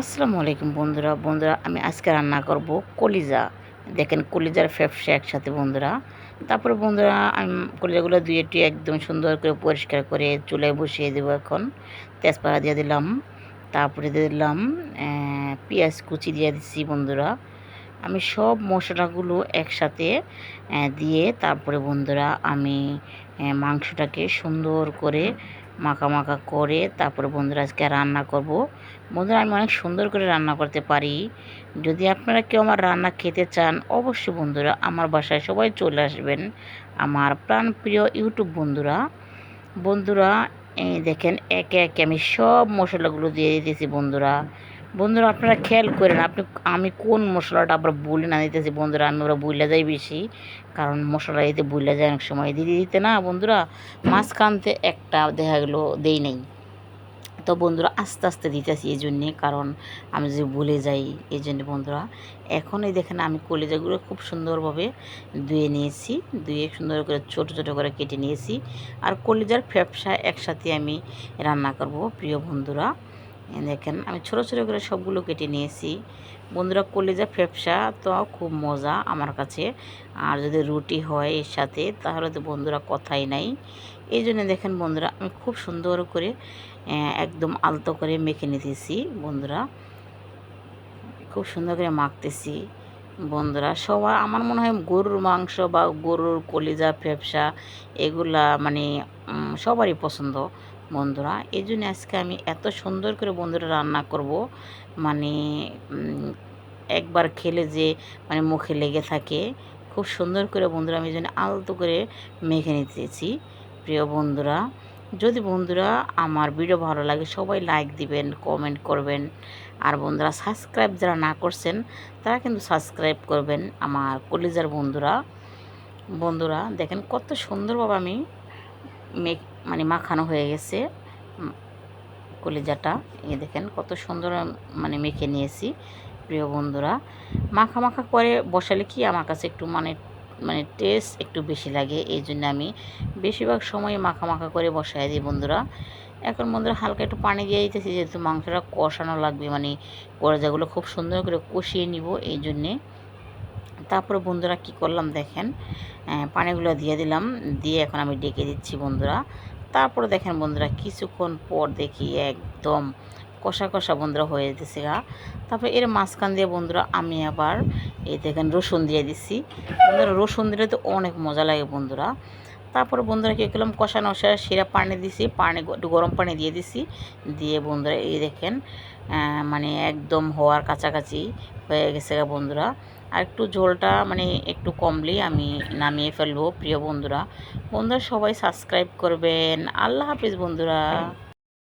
আসসালামু আলাইকুম বন্ধুরা। বন্ধুরা, আমি আজকে রান্না করব কলিজা। দেখেন কলিজার ফ্যাপসা একসাথে বন্ধুরা। তারপরে বন্ধুরা, আমি কলিজাগুলো দুই একটি একদম সুন্দর করে পরিষ্কার করে চুলায় বসিয়ে দেবো এখন। তেজপাতা দিয়ে দিলাম। তারপরে দিয়ে দিলাম পেঁয়াজ কুচি দিয়ে দিচ্ছি বন্ধুরা। আমি সব মশলাগুলো একসাথে দিয়ে তারপরে বন্ধুরা আমি মাংসটাকে সুন্দর করে মাখা মাখা করে তারপরে বন্ধুরা আজকে রান্না করব। বন্ধুরা আমি অনেক সুন্দর করে রান্না করতে পারি। যদি আপনারা কেউ আমার রান্না খেতে চান, অবশ্যই বন্ধুরা আমার বাসায় সবাই চলে আসবেন। আমার প্রাণপ্রিয় ইউটিউব বন্ধুরা বন্ধুরা, এই দেখেন একে একে আমি সব মশলাগুলো দিয়ে দিতেছি বন্ধুরা। বন্ধুরা, আপনারা খেয়াল করেন, আপনি, আমি কোন মশলাটা আবার বলে না দিতেছি, বন্ধুরা, আমি ওরা বুইলা যাই বেশি, কারণ মশলা দিতে বুইলা যায় অনেক সময়, দিতে দিতে না, বন্ধুরা, মাঝখানতে একটা দেখা গেলো, দেই নেই। তো বন্ধুরা, আস্তে আস্তে দিতেছি এই জন্যে কারণ আমি যদি ভুলে যাই এই জন্য বন্ধুরা, এখন এই দেখেন আমি কলিজাগুলো খুব সুন্দরভাবে ধুয়ে নিয়েছি, ধুয়ে সুন্দর করে ছোট ছোট করে কেটে নিয়েছি, আর কলিজার ফ্যাপসা একসাথে আমি রান্না করব, প্রিয় বন্ধুরা। দেখেন, আমি ছোট ছোট করে সবগুলো কেটে নিয়েছি। বন্ধুরা, কলিজা ফ্যাপসা তো খুব মজা আমার কাছে। আর যদি রুটি হয় এর সাথে, তাহলে তো বন্ধুরা কথাই নাই। এই জন্য দেখেন বন্ধুরা, আমি খুব সুন্দর করে একদম আলতো করে মেখে নিতেছি, বন্ধুরা। খুব সুন্দর করে মাখতেছি, বন্ধুরা। সবার, আমার মনে হয় গরুর মাংস বা গরুর কলিজা ফ্যাপসা এগুলা মানে সবারই পছন্দ। বন্ধুরা, এই জন্য আজকে আমি এত সুন্দর করে বন্ধুরা রান্না করব। মানে একবার খেলে যে মানে মুখে লেগে থাকে, খুব সুন্দর করে বন্ধুরা আমি এই জন্য আলতো করে মেখে নিতেছি। প্রিয় বন্ধুরা, যদি বন্ধুরা আমার ভিডিও ভালো লাগে, সবাই লাইক দিবেন কমেন্ট করবেন। আর বন্ধুরা সাবস্ক্রাইব যারা না করছেন, তারা কিন্তু সাবস্ক্রাইব করবেন আমার কলিজার বন্ধুরা। বন্ধুরা, দেখেন কত সুন্দরভাবে আমি মেক মানে মাখানো হয়ে গেছে। কলিজাটা, এই দেখেন কত সুন্দর মানে মেখে নিয়েছি, প্রিয় বন্ধুরা। মাখা মাখা করে বসালে কি আমার কাছে একটু মানে মানে টেস্ট একটু বেশি লাগে, এই জন্য আমি বেশিরভাগ সময় মাখা মাখা করে বসাই দিই বন্ধুরা। এখন বন্ধুরা হালকা একটু পানি দিয়ে দিতেছি, যেহেতু মাংসটা কষানো লাগবে মানে কড়াজাগুলো খুব সুন্দর করে কষিয়ে নিব, এই জন্যে। তারপরে বন্ধুরা কি করলাম দেখেন পানিগুলো দিয়ে দিলাম, দিয়ে এখন আমি ডেকে দিচ্ছি বন্ধুরা। তারপরে দেখেন বন্ধুরা, কিছুক্ষণ পর দেখি একদম কষা কষা বন্ধুরা হয়ে যেতেছে গা। তারপরে এর মাঝখান দিয়ে বন্ধুরা আমি আবার এই দেখেন রসুন দিয়ে দিচ্ছি বন্ধুরা, রসুন দিলে তো অনেক মজা লাগে বন্ধুরা। তারপরে বন্ধুরা কী করলাম, কষা সেরা পানি দিছি, পানি একটু গরম পানি দিয়ে দিছি। দিয়ে বন্ধুরা এই দেখেন মানে একদম হওয়ার কাছাকাছি হয়ে গেছে গা বন্ধুরা। আর একটু ঝোলটা মানে একটু কমলেই আমি নামিয়ে ফেলব, প্রিয় বন্ধুরা। বন্ধুরা সবাই সাবস্ক্রাইব করবেন। আল্লাহ হাফিজ বন্ধুরা।